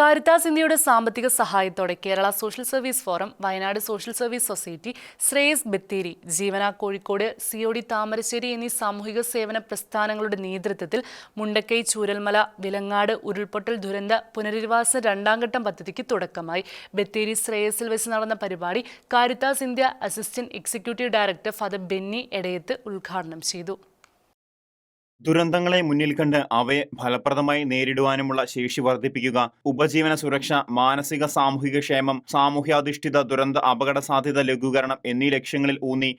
Caritas ഇന്ത്യയുടെ സാമ്പത്തിക സഹായത്തോടെ Kerala social service forum Wayanad social service society Shreyas Bathery Jeevana Kozhikode C O D Thamarassery എന്നീ സാമൂഹിക സേവന പ്രസ്ഥാനങ്ങളുടെ നേതൃത്വത്തിൽ മുണ്ടക്കൈ ചൂരൽമല വിലങ്ങാട് ഉരുൾപൊട്ടൽ ദുരന്ത പുനരധിവാസ രണ്ടാംഘട്ടം പദ്ധതിക്ക് തുടക്കമായി. ബത്തേരി ശ്രേയസിൽ വെച്ച് നടന്ന പരിപാടി Caritas India assistant executive director father Benny Edayath ഉദ്ഘാടനം ചെയ്തു. ദുരന്തങ്ങളെ മുന്നിൽ കണ്ട് അവയെ ഫലപ്രദമായി നേരിടുവാനുമുള്ള ശേഷി വർദ്ധിപ്പിക്കുക ഉപജീവന സുരക്ഷ മാനസിക സാമൂഹിക ക്ഷേമം സാമൂഹ്യാധിഷ്ഠിത ദുരന്ത അപകട സാധ്യത ലഘൂകരണം എന്നീ ലക്ഷ്യങ്ങളിൽ ഊന്നി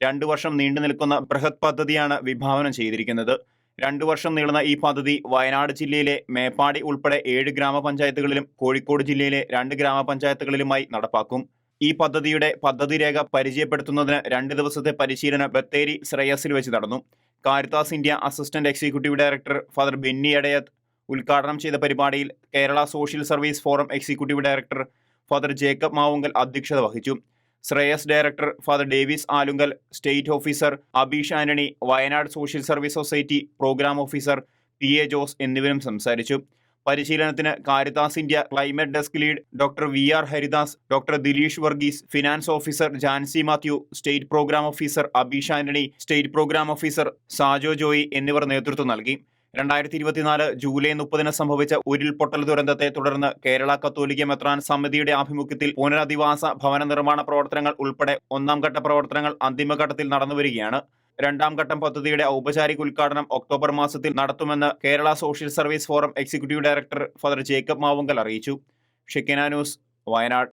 രണ്ടു വർഷം നീണ്ടു നിൽക്കുന്ന ബൃഹത് പദ്ധതിയാണ് വിഭാവനം ചെയ്തിരിക്കുന്നത്. രണ്ടു വർഷം നീളുന്ന ഈ പദ്ധതി വയനാട് ജില്ലയിലെ മേപ്പാടി ഉൾപ്പെടെ ഏഴ് ഗ്രാമപഞ്ചായത്തുകളിലും കോഴിക്കോട് ജില്ലയിലെ രണ്ട് ഗ്രാമപഞ്ചായത്തുകളിലുമായി നടപ്പാക്കും. ഈ പദ്ധതിയുടെ പദ്ധതി രേഖ പരിചയപ്പെടുത്തുന്നതിന് രണ്ട് ദിവസത്തെ പരിശീലനം ബത്തേരി ശ്രേയസിൽ വെച്ച് നടന്നു. Caritas India assistant executive director father Benny Adayath ഉദ്ഘാടനം ചെയ്ത പരിപാടിയിൽ Kerala social service forum executive director father Jacob Mavunkal അധ്യക്ഷത വഹിച്ചു. Shreyas director father Davis Alunkal state officer Abeesh Antony Wayanad social service society programme officer P A Jose എന്നിവരും സംസാരിച്ചു. പരിശീലനത്തിന് Caritas India climate desk lead doctor V R Haridas doctor Dileesh Varghese finance officer Jancy Mathew state programme officer Abeesh Antony state programme officer Sajo Joy എന്നിവർ നേതൃത്വം നൽകി. രണ്ടായിരത്തി ഇരുപത്തിനാല് July മുപ്പതിന് സംഭവിച്ച ഉരുൾപൊട്ടൽ ദുരന്തത്തെ തുടർന്ന് കേരള കത്തോലിക്ക മെത്രാൻ സമിതിയുടെ ആഭിമുഖ്യത്തിൽ പുനരധിവാസ ഭവന നിർമ്മാണ പ്രവർത്തനങ്ങൾ ഉൾപ്പെടെ ഒന്നാം ഘട്ട പ്രവർത്തനങ്ങൾ അന്തിമഘട്ടത്തിൽ നടന്നുവരികയാണ്. രണ്ടാം ഘട്ടം പദ്ധതിയുടെ ഔപചാരിക ഉദ്ഘാടനം ഒക്ടോബർ മാസത്തിൽ നടത്തുമെന്ന് Kerala social service forum executive director father Jacob Mavunkal അറിയിച്ചു. ഷെക്കിന ന്യൂസ് വയനാട്.